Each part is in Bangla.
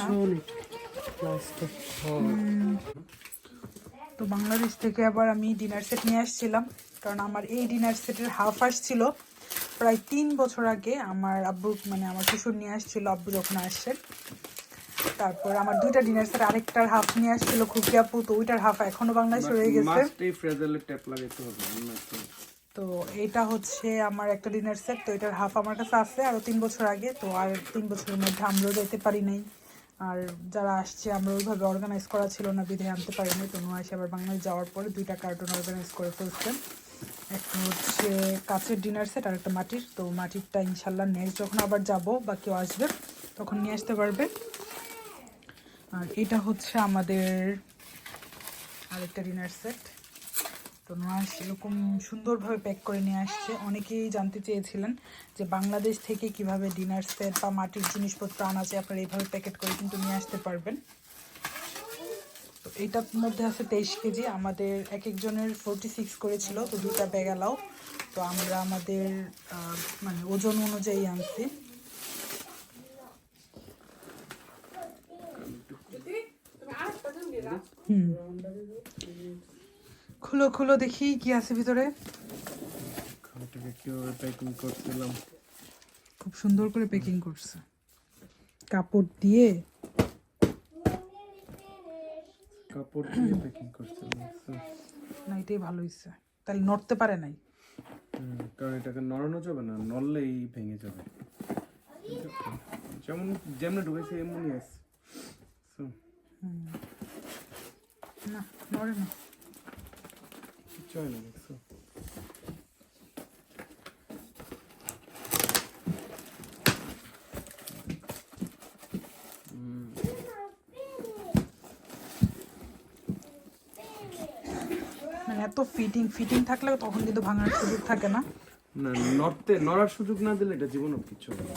না। তো বাংলাদেশ থেকে আবার আমি ডিনার সেট নিয়ে আসছিলাম কারণ আমার এই ডিনার সেটের হাফ আসছিল প্রায় তিন বছর আগে আমার আব্বু মানে আমার শ্বশুর নিয়ে আসছিল আব্বু যখন আসছে তারপর আমার দুইটা ডিনার সেট আরেকটার হাফ নিয়ে আসছিল খুবই আপু তো ওইটার হাফ এখনও বাংলাদেশে রয়ে গেছে। তো এটা হচ্ছে আমার একটা ডিনার সেট তো এটার হাফ আমার কাছে আছে আরও তিন বছর আগে, তো আর তিন বছরের মধ্যে আমরাও যেতে পারি নাই। আর যারা আসছে, আমরা ওইভাবে অর্গানাইজ করা ছিল না বিধে আনতে পারিনি তো নোয়া আবার বাংলাদেশ যাওয়ার পরে দুইটা কার্টুন অর্গানাইজ করে ফেলছেন। একটা হচ্ছে কাচের ডিনার সেট আর একটা মাটির, তো মাটিরটা ইনশাল্লাহ নেক্সট যখন আবার যাব বা কেউ আসবে, তখন নিয়ে আসতে পারবে। আর এটা হচ্ছে আমাদের আরেকটা ডিনার সেট তো নোয়া এরকম সুন্দরভাবে প্যাক করে নিয়ে আসছে। অনেকেই জানতে চেয়েছিলেন যে বাংলাদেশ থেকে কীভাবে ডিনার সেট বা মাটির জিনিসপত্র আনা যায়, আপনারা এইভাবে প্যাকেট করে কিন্তু নিয়ে আসতে পারবেন। তো এইটার মধ্যে আছে তেইশ কেজি। আমাদের এক একজনের ফোরটি সিক্স করেছিল, তো দুটা ব্যাগ অ্যালাও তো আমরা আমাদের মানে ওজন অনুযায়ী আনছি। হুম। খুলো খুলো দেখি কি আছে ভিতরে। খাওয়াটাকে কীভাবে প্যাকিং করছিলাম। খুব সুন্দর করে প্যাকিং করছে। কাপড় দিয়ে। কাপড় দিয়ে প্যাকিং করছিলাম So, না এটাই ভালো হয়েছে তাহলে নড়তে পারে নাই। কারণ এটাকে নড়ানো যাবে না নড়লেই ভেঙে যাবে। যেমন যেমন ঢুকেছে এমনই আছে। না নড়ে না। হয় না দেখছ মানে এত ফিটিং ফিটিং থাকলে তখন কিন্তু ভাঙার সুযোগ থাকে না। না নড়তে নড়ার সুযোগ না দিলে এটা জীবনও কিচ্ছু হবে না।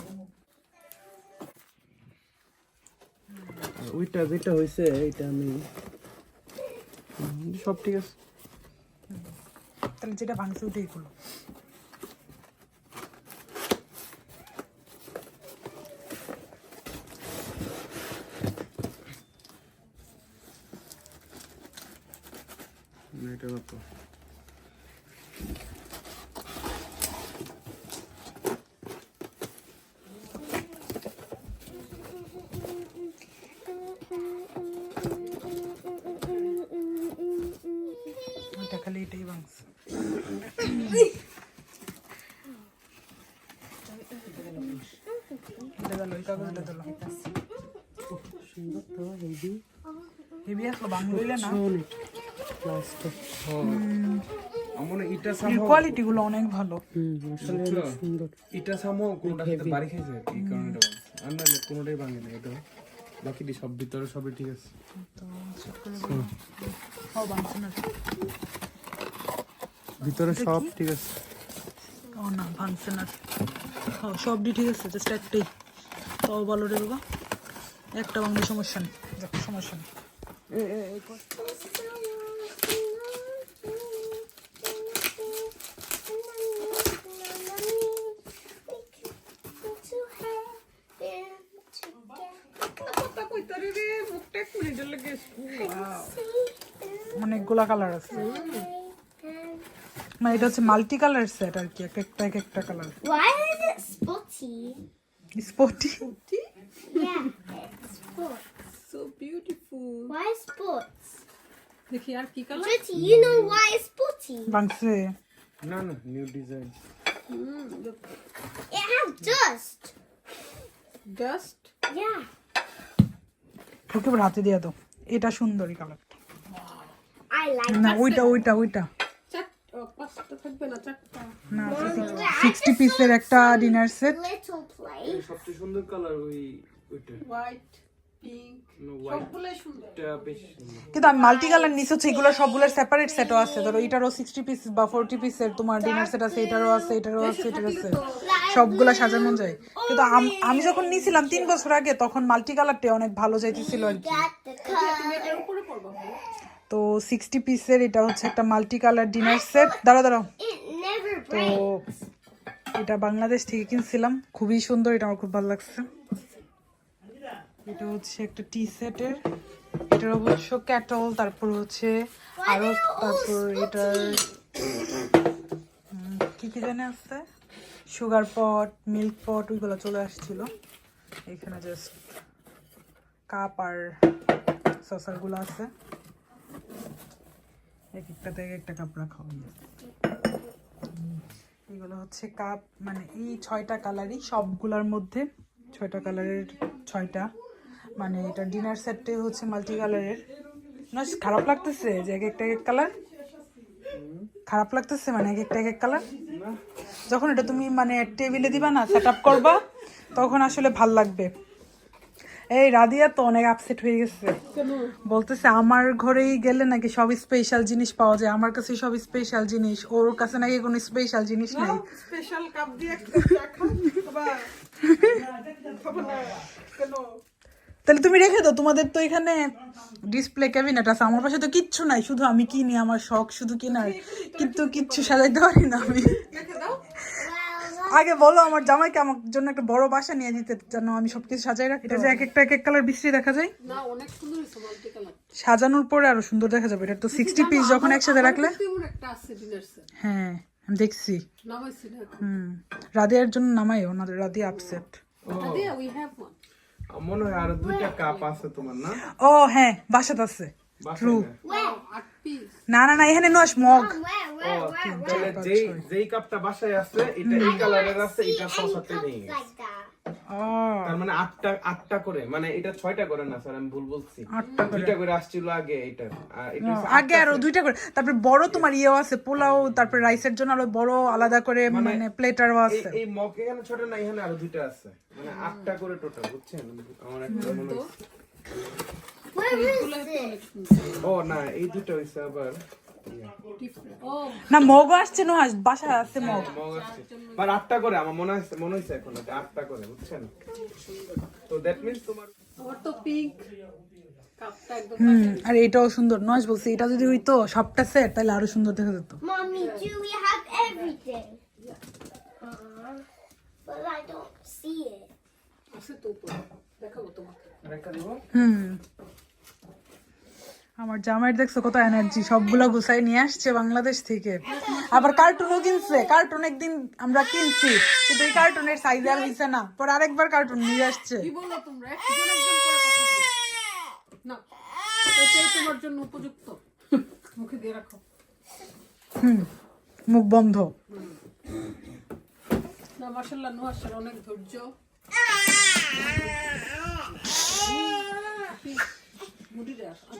ওইটা যেটা হয়েছে এটা আমি সব ঠিক আছে। তাহলে যেটা ভাঙছে ওইটাই খুলো না এটা মতো ওইটা খালি এটাই ভাঙছে হেভি। আসলো না? কোয়ালিটি গুলো অনেক ভালো। এটা সামহ কোনটা সাথে বাড়ি খাইছে? এই কারণে এটা আর নাহলে কোনোটাই ভাঙে না এটা। বাকিটি সব ভিতরে সবই ঠিক আছে। তো ভাঙছে না। ভিতরে সব ঠিক আছে। ও না ভাঙছে না। ও সবটি ঠিক আছে জাস্ট একটাই। তাও ভালো রে বাবা। একটা ভাঙলে সমস্যা নেই। সমস্যা নেই। অনেকগুলা কালার আছে। মানে এটা হচ্ছে মাল্টি কালার সেট আর কি এক একটা এক একটা colour Why is it spotty? Yeah, it's spots. So beautiful. Why spots? দেখি আর কি colour Pretty, you know why it's spotty? ভাঙছে না না new design It has dust. Just Yeah. Okay এবার হাতে দিয়ে দাও এটা সুন্দরী কালারটা I like না ওইটা ওইটা ওইটা পাঁচটা থাকবে না চারটা না সিক্সটি পিসের একটা ডিনার সেট সবচেয়ে সুন্দর কালার ওই ওইটা। হোয়াইট পিঙ্ক হোয়াইট সবগুলোই সুন্দর। টা বেশ সুন্দর। কিন্তু আমি মাল্টি কালার নিচে হচ্ছে এগুলো সবগুলোর সেপারেট সেটও আছে। ধরো এটারও সিক্সটি পিস বা ফোরটি পিসের তোমার ডিনার সেট আছে এটারও আছে এটারও আছে এটারও আছে। সবগুলা সাজানো যায়। কিন্তু আমি যখন নিয়েছিলাম তিন বছর আগে তখন মাল্টি কালারটা অনেক ভালো যাইতেছিল আর কি। তো সিক্সটি পিসের এটা হচ্ছে একটা মাল্টি কালার ডিনার সেট দাঁড়াও দাঁড়াও। তো এটা বাংলাদেশ থেকে কিনছিলাম। খুবই সুন্দর, এটা আমার খুব ভালো লাগছে। এটা হচ্ছে একটা টি সেটের এটার অবশ্য ক্যাটল তারপর হচ্ছে আরও তারপর এটার কি কি জানে আছে? সুগার পট মিল্ক পট ওইগুলো চলে আসছিল। এখানে জাস্ট কাপ আর সসারগুলো আছে। এক একটাতে এক একটা কাপ রাখা হয়ে এগুলো হচ্ছে কাপ মানে এই ছয়টা কালারই সবগুলোর মধ্যে, ছয়টা কালারের ছয়টা। মানে এটা ডিনার সেটটাই হচ্ছে মাল্টি কালারের না, খারাপ লাগতেছে যে এক একটা এক এক কালার খারাপ লাগতেছে মানে এক একটা এক এক কালার যখন এটা তুমি মানে টেবিলে দিবা না সেট আপ করবা, তখন আসলে ভালো লাগবে। এই রাদিয়া তো অনেক আপসেট হয়ে গেছে। বলতেছে আমার ঘরেই গেলে নাকি সব স্পেশাল জিনিস পাওয়া যায়। আমার কাছে সব স্পেশাল জিনিস। ওর কাছে নাকি কোনো স্পেশাল জিনিস নাই। স্পেশাল কাপ দিয়ে তাহলে তুমি রেখে দাও তোমাদের তো এখানে ডিসপ্লে ক্যাবিনেট আছে। আমার পাশে তো কিচ্ছু নাই। শুধু আমি কিনি আমার শখ শুধু কেনার। কিন্তু কিচ্ছু সাজাইতে পারি না আমি। রেখে দাও। আগে বলো আমার জামাইকে আমার জন্য একটা বড় বাসা নিয়ে দিতে যেন আমি সবকিছু সাজাই রাখি এটা যে এক একটা এক এক কালার বিশ্রী দেখা যায়? না অনেক সুন্দর হয়েছে মাল্টি কালার সাজানোর পরে আরও সুন্দর দেখা যাবে। এটা তো সিক্সটি পিস যখন একসাথে রাখলে। তেমন একটা আছে ডিনার সেট হ্যাঁ আমি দেখছি। হুম রাদিয়ার জন্য নামাই ওনাদের রাদিয়া আপসেট. মনে হয় আরও দুইটা কাপ আছে তোমার না? ও হ্যাঁ বাসাত আছে। না? Where? আট পিস না না না এখানে নস মগ? Where? তাহলে যেই যেই কাপটা বাসায় আছে এটা এই কালারের আছে এটা ছশোতে নেই তার মানে আটটা আটটা করে মানে এটা ছয়টা করে না স্যার আমি ভুল বলছি। আটটা করে। দুইটা করে আসছিল আগে এটা আগে আরও দুইটা করে। তারপরে বড় তোমার ইয়েও আছে পোলাও তারপরে রাইসের জন্য আরও বড় আলাদা করে মানে প্লেটারও আছে। এই মগ এখানে ছোট না এখানে আরও দুইটা আছে। মানে আটটা করে টোটাল বুঝছেন? আমার একটা মনে ও না এই দুটো হইছে আবার। না মগও আসছে না বাসায় আছে মগ। মগ আসছে। আর আটটা করে আমার মনে হচ্ছে মনে হচ্ছে এখন আটটা করে বুঝছেন? তো দ্যাট মিন্স তোমার আমার তো পিঙ্ক কাপটা একদম হুম আর এটাও সুন্দর নয় বলছি এটা যদি হইতো সবটা সেট তাহলে আরও সুন্দর দেখা যেত। Mommy, do we have everything? Uh, but I don't see it. আছে তো উপরে। দেখাবো তোমাকে। হুম। আমার জামাইয়ের দেখছ কত এনার্জি সবগুলো গুছাই নিয়ে আসছে বাংলাদেশ থেকে। আবার কার্টুনও কিনছে কার্টুন একদিন আমরা কিনছি কিন্তু এই কার্টুনের সাইজ আর হইছে না। পর আরেকবার কার্টুন নিয়ে আসছে। কি বলো তোমরা? একজন একজন করে কথা বলো। না এটাই তোমার জন্য উপযুক্ত। মুখে দিয়ে রাখো। হুম মুখ বন্ধ। না মার্শাল্লাহ নুহাসের অনেক ধৈর্য।